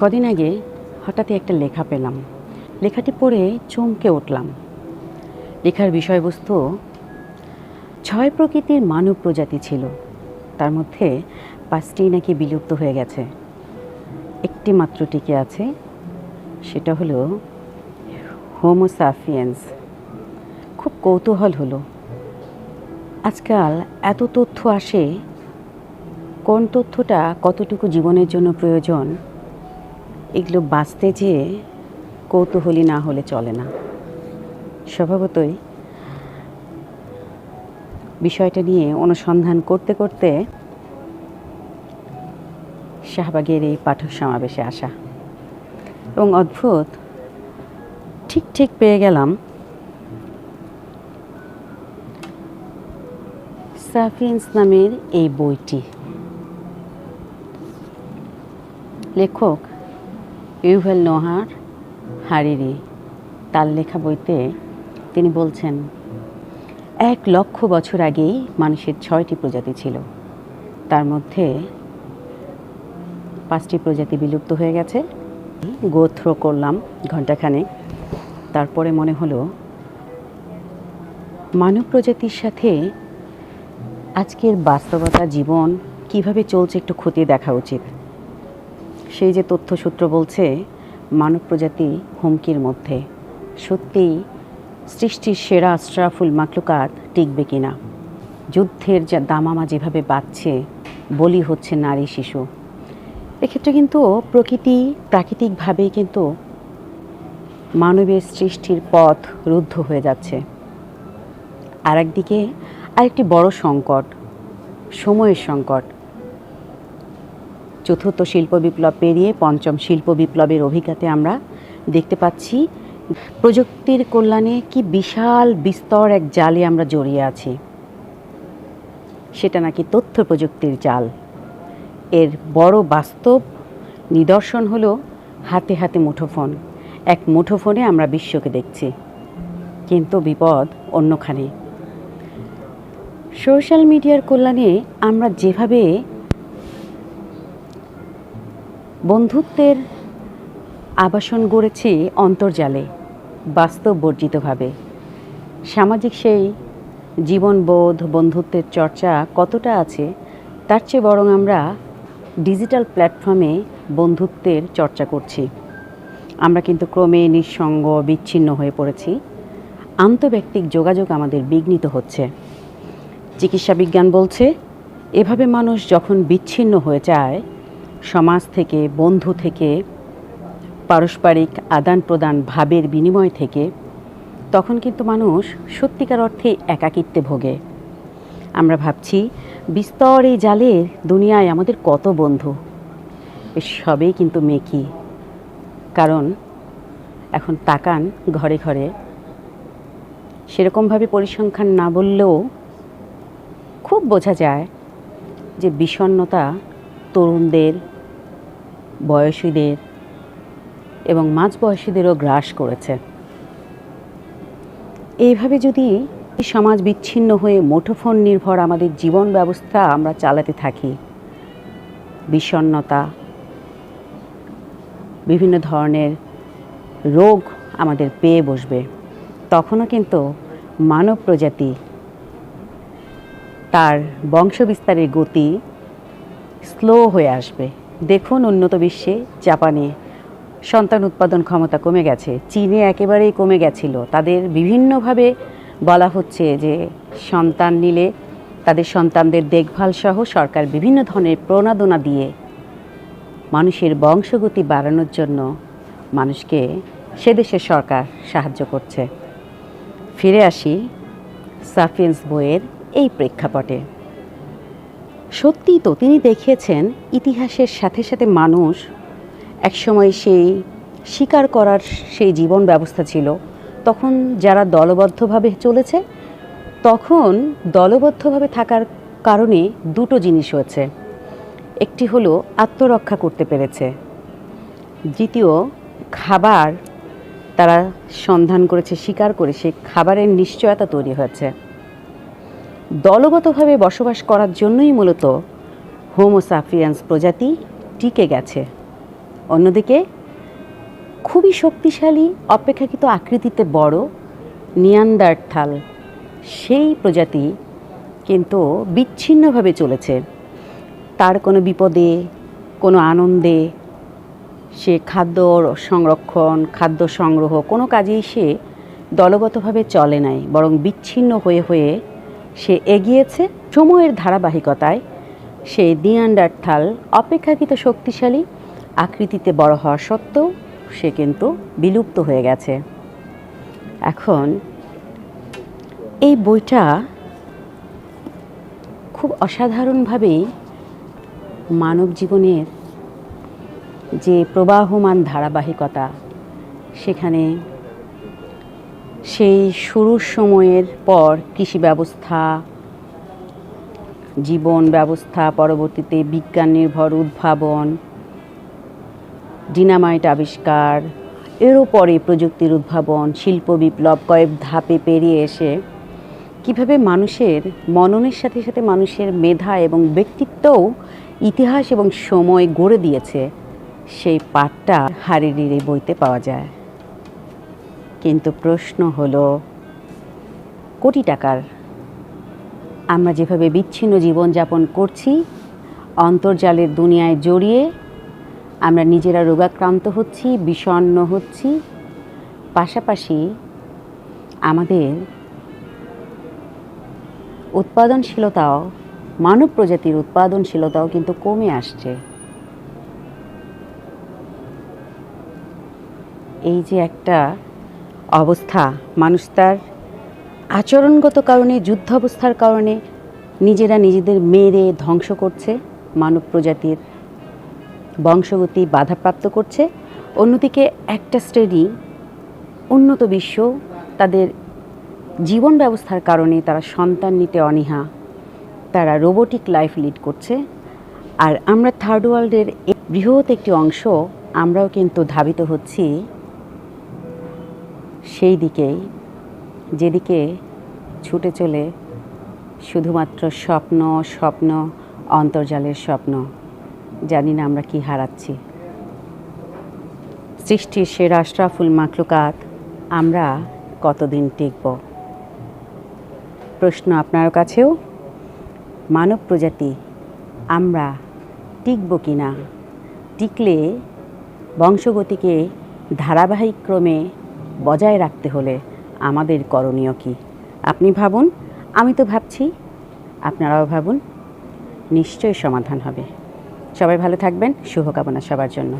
কদিন আগে হঠাৎই একটা লেখা পেলাম। লেখাটি পড়ে চমকে উঠলাম। লেখার বিষয়বস্তু, ছয় প্রকৃতির মানব প্রজাতি ছিল। তার মধ্যে পাঁচটি নাকি বিলুপ্ত হয়ে গেছে। একটি মাত্র টিকে আছে, সেটা হলো হোমোসাফিয়েন্স খুব কৌতূহল হলো। আজকাল এত তথ্য আসে, কোন তথ্যটা কতটুকু জীবনের জন্য প্রয়োজন এগুলো বাঁচতে যেয়ে কৌতূহলী না হলে চলে না। স্বভাবতই বিষয়টা নিয়ে অনুসন্ধান করতে করতে শাহবাগের এই পাঠক সমাবেশে আসা। এবং অদ্ভুত, ঠিক ঠিক পেয়ে গেলাম সাফিয়েন্স নামের এই বইটি। লেখক ইউভেল নোহার হারিরি তার লেখা বইতে তিনি বলছেন, এক লক্ষ বছর আগেই মানুষের ছয়টি প্রজাতি ছিল। তার মধ্যে পাঁচটি প্রজাতি বিলুপ্ত হয়ে গেছে। গোথ্রো করলাম ঘন্টাখানে তারপরে মনে হলো, মানব প্রজাতির সাথে আজকের বাস্তবতা, জীবন কীভাবে চলছে একটু খতিয়ে দেখা উচিত। সেই যে তথ্যসূত্র বলছে মানব প্রজাতি হুমকির মধ্যে, সত্যিই সৃষ্টির সেরা আশরাফুল মাকলুকাত টিকবে কিনা? যুদ্ধের যা দামামা যেভাবে বাড়ছে বলি হচ্ছে নারী শিশু। এক্ষেত্রে কিন্তু প্রকৃতি প্রাকৃতিকভাবেই কিন্তু মানবের সৃষ্টির পথ রুদ্ধ হয়ে যাচ্ছে। আর একদিকে আরেকটি বড় সংকট, সময়ের সংকট চতুর্থ শিল্প বিপ্লব পেরিয়ে পঞ্চম শিল্প বিপ্লবের অভিজ্ঞতায় আমরা দেখতে পাচ্ছি, প্রযুক্তির কল্যাণে কি বিশাল বিস্তর এক জালে আমরা জড়িয়ে আছি। সেটা নাকি তথ্য প্রযুক্তির জাল। এর বড় বাস্তব নিদর্শন হলো হাতে হাতে মুঠোফোন। এক মুঠোফোনে আমরা বিশ্বকে দেখছি, কিন্তু বিপদ অন্যখানে। সোশ্যাল মিডিয়ার কল্যাণে আমরা যেভাবে বন্ধুত্বের আবাসন গড়েছি অন্তর্জালে বাস্তব বর্জিতভাবে সামাজিক সেই জীবনবোধ, বন্ধুত্বের চর্চা কতটা আছে, তার চেয়ে বরং আমরা ডিজিটাল প্ল্যাটফর্মে বন্ধুত্বের চর্চা করছি। আমরা কিন্তু ক্রমে নিঃসঙ্গ, বিচ্ছিন্ন হয়ে পড়েছি। আন্তব্যক্তিক যোগাযোগ আমাদের বিঘ্নিত হচ্ছে। চিকিৎসা বিজ্ঞান বলছে, এভাবে মানুষ যখন বিচ্ছিন্ন হয়ে যায় সমাজ থেকে, বন্ধু থেকে, পারস্পরিক আদান প্রদান ভাবের বিনিময় থেকে, তখন কিন্তু মানুষ সত্যিকার অর্থে একাকিত্বে ভোগে। আমরা ভাবছি, বিস্তর এই জালের দুনিয়ায় আমাদের কত বন্ধু? সবেই কিন্তু মেকি। কারণ, এখন তাকান ঘরে ঘরে, সেরকমভাবে পরিসংখ্যান না বললেও খুব বোঝা যায় যে বিষণ্ণতা তরুণদের বয়সীদের এবং মাঝবয়সীদেরও গ্রাস করেছে। এইভাবে যদি সমাজ বিচ্ছিন্ন হয়ে মুঠোফোন নির্ভর আমাদের জীবন ব্যবস্থা আমরা চালাতে থাকি, বিষণ্ণতা, বিভিন্ন ধরনের রোগ আমাদের পেয়ে বসবে, তখনও কিন্তু মানব প্রজাতি তার বংশবিস্তারের গতি স্লো হয়ে আসবে। দেখুন উন্নত বিশ্বে জাপানে। সন্তান উৎপাদন ক্ষমতা কমে গেছে। চীনে একেবারেই কমে গেছিল। তাদের বিভিন্নভাবে বলা হচ্ছে যে সন্তান নিলে তাদের সন্তানদের দেখভাল সহ সরকার বিভিন্ন ধরনের প্রণোদনা দিয়ে মানুষের বংশগতি বাড়ানোর জন্য মানুষকে সে দেশের সরকার সাহায্য করছে। ফিরে আসি সাফিয়েন্স বইয়ের এই প্রেক্ষাপটে। সত্যিই তো তিনি দেখিয়েছেন ইতিহাসের সাথে সাথে মানুষ একসময় সেই শিকার করার সেই জীবন ব্যবস্থা ছিল। তখন যারা দলবদ্ধভাবে চলেছে, তখন দলবদ্ধভাবে থাকার কারণে দুটো জিনিস হয়েছে। একটি হলো আত্মরক্ষা করতে পেরেছে। দ্বিতীয়, খাবার তারা সন্ধান করেছে শিকার করে সেই খাবারের নিশ্চয়তা তৈরি হয়েছে। দলগতভাবে বসবাস করার জন্যই মূলত হোমোসাফিয়ান্স প্রজাতি টিকে গেছে। অন্যদিকে, খুবই শক্তিশালী, অপেক্ষাকৃত আকৃতিতে বড় নিয়ান্দারথাল, সেই প্রজাতি কিন্তু বিচ্ছিন্নভাবে চলেছে। তার কোনো বিপদে, কোনো আনন্দে, সে খাদ্য সংরক্ষণ, খাদ্য সংগ্রহ কোনো কাজেই সে দলগতভাবে চলে নাই, বরং বিচ্ছিন্ন হয়ে হয়ে সে এগিয়েছে সময়ের ধারাবাহিকতায়। সেই দিয়ান্ডারথাল অপেক্ষাকৃত শক্তিশালী, আকৃতিতে বড় হওয়া সত্ত্বেও সে কিন্তু বিলুপ্ত হয়ে গেছে। এখন এই বইটা খুব অসাধারণভাবেই মানব জীবনের যে প্রবাহমান ধারাবাহিকতা, সেখানে সেই শুরুর সময়ের পর কৃষি ব্যবস্থা, জীবন ব্যবস্থা, পরবর্তীতে বিজ্ঞান নির্ভর উদ্ভাবন, ডিনামাইট আবিষ্কার, এরও পরে প্রযুক্তির উদ্ভাবন, শিল্প বিপ্লব কয়েক ধাপে পেরিয়ে এসে কীভাবে মানুষের মননের সাথে সাথে মানুষের মেধা এবং ব্যক্তিত্বও ইতিহাস এবং সময় গড়ে দিয়েছে, সেই পাঠটা হারিরির এই বইতে পাওয়া যায়। কিন্তু প্রশ্ন হলো, কোটি টাকার। আমরা যেভাবে বিচ্ছিন্ন জীবনযাপন করছি, অন্তর্জালের দুনিয়ায় জড়িয়ে, আমরা নিজেরা রোগাক্রান্ত হচ্ছি, বিষণ্ণ হচ্ছি, পাশাপাশি আমাদের উৎপাদনশীলতাও, মানব প্রজাতির উৎপাদনশীলতাও কিন্তু কমে আসছে। এই যে একটা অবস্থা। মানুষ তার আচরণগত কারণে, যুদ্ধাবস্থার কারণে নিজেরা নিজেদের মেরে ধ্বংস করছে। মানব প্রজাতির বংশগতি বাধাপ্রাপ্ত করছে। অন্যদিকে একটা শ্রেণি, উন্নত বিশ্ব, তাদের জীবন ব্যবস্থার কারণে তারা সন্তান নিতে অনীহা। তারা রোবোটিক লাইফ লিড করছে। আর আমরা থার্ড ওয়ার্ল্ডের বৃহৎ একটি অংশ, আমরাও কিন্তু ধাবিত হচ্ছি সেই দিকেই, যেদিকে ছুটে চলে শুধুমাত্র স্বপ্ন স্বপ্ন, অন্তর্জালের স্বপ্ন। জানি না আমরা কি হারাচ্ছি। সৃষ্টির সেরা আশরাফুল মাকলুকাত আমরা কতদিন টিকব? প্রশ্ন আপনার কাছেও? মানব প্রজাতি, আমরা টিকব কি না টিকলে বংশগতিকে ধারাবাহিক ক্রমে বজায় রাখতে হলে আমাদের করণীয় কি? আপনি ভাবুন, আমি তো ভাবছি, আপনারাও ভাবুন, নিশ্চয়ই সমাধান হবে। সবাই ভালো থাকবেন, শুভকামনা সবার জন্য।